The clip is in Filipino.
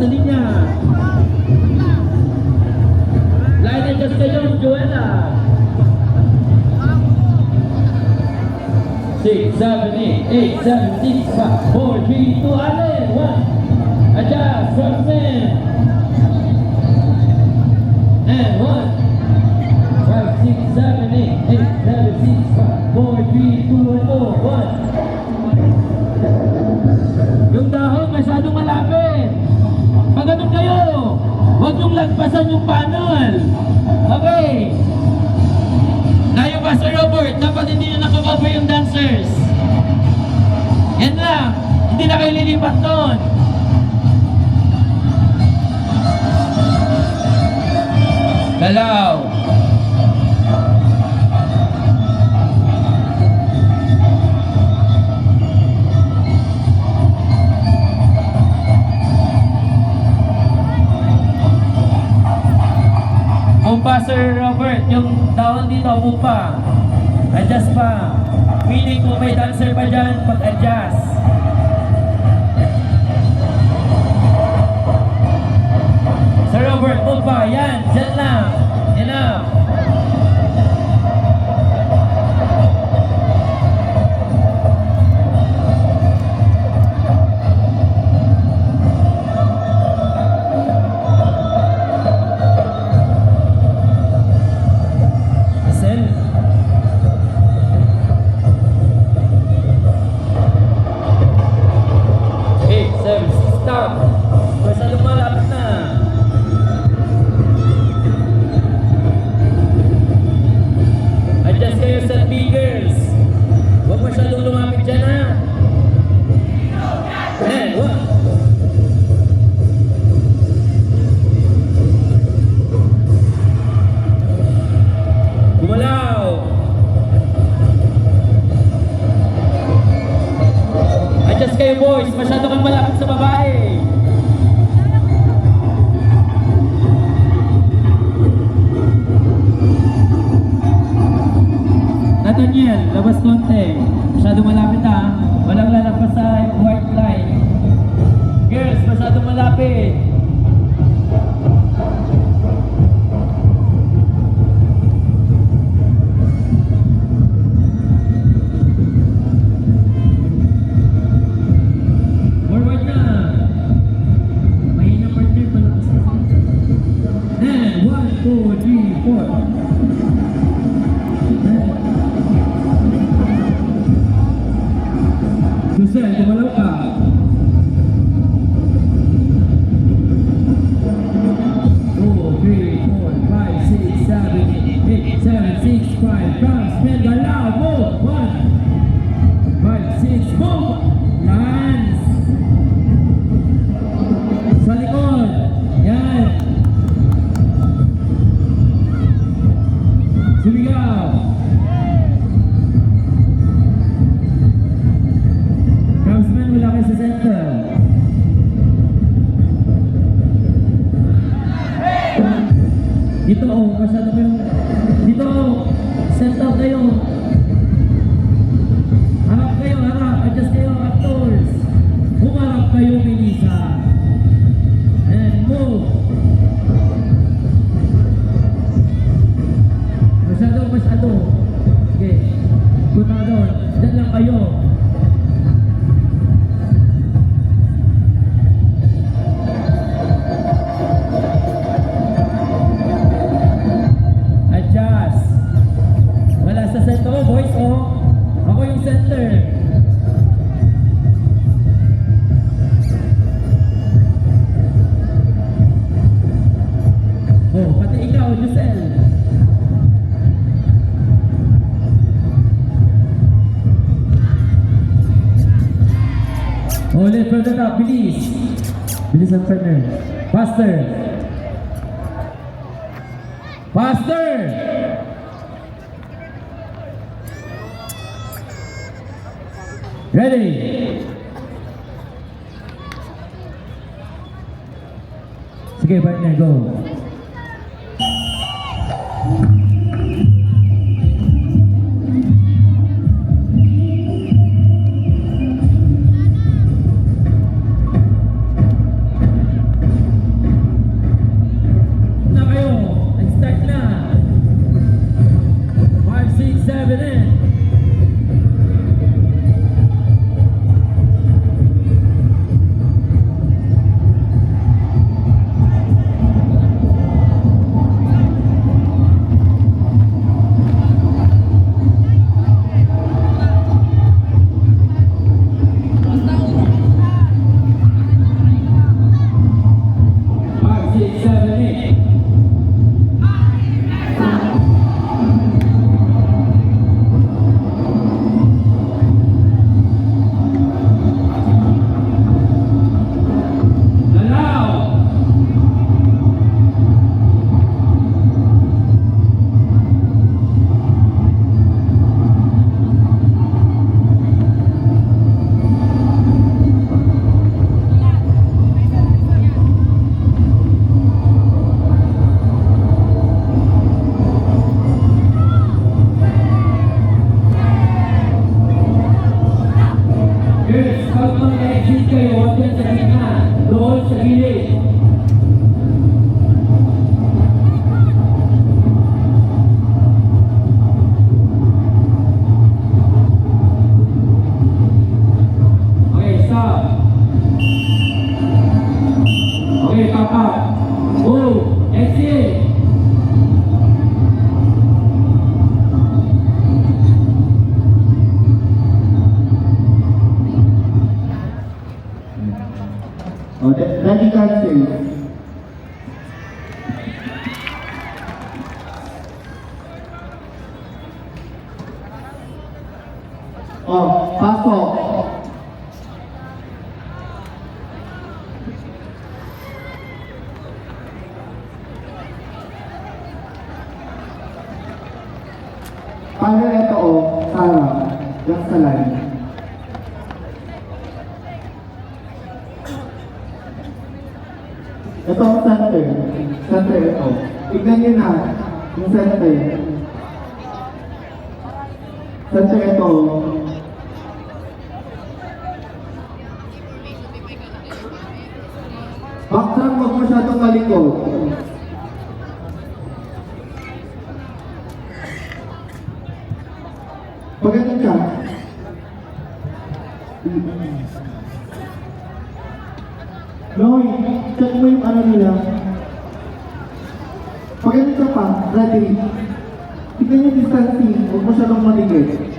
sa linya. Lionel Castellon, Joella. 6, 7, 8, 8, 7, 6, 5, 4, 3, 2, Allen, 1. Adjust, Roxanne. And 1. 5, 6, 7, 8, 8, 7, 6, 5, 4, 3, 2, and 4, 1. Huwag niyong lagpasan yung panel. Okay. Tayo pa Sir Robert, dapat hindi na nakababa yung dancers. Yan lang, hindi na kayo lilipat doon. Galaw. Umpa, Sir Robert, yung tawon dito, umpa. Adjust pa. Feeling mo may dancer pa dyan, pag-adjust. Six, stop. Masyadong malapit na. Adjust kayo sa figures. Huwag masyadong lumapit dyan ha. One. Masyado six, five. Bounce, Dito, oh, masyado kayong... Dito, center kayo. Harap kayo, harap. Adjust kayo, actors. Humarap kayo, Melissa. And move. Masyado, masyado. Sige. Punta doon. Diyan lang kayo. The top, bilis. Bilis ang partner. Faster. Faster! Ready? Sige, partner, go. 5, 6, exit kayo, huwag dyan sa gitna. Doon sa gilid. Oh, de- ready card please. Oh, pasok. Para ito oh, Sarah, yung sa line. Ito ang center. Center ito. Tignan nyo na yung center. Center ito. Backtrack huwag masyadong malikot. Noy, check mo yung ano nila. Pag ganito pa, ready. Tignan yung distancing, huwag mo siya maligid.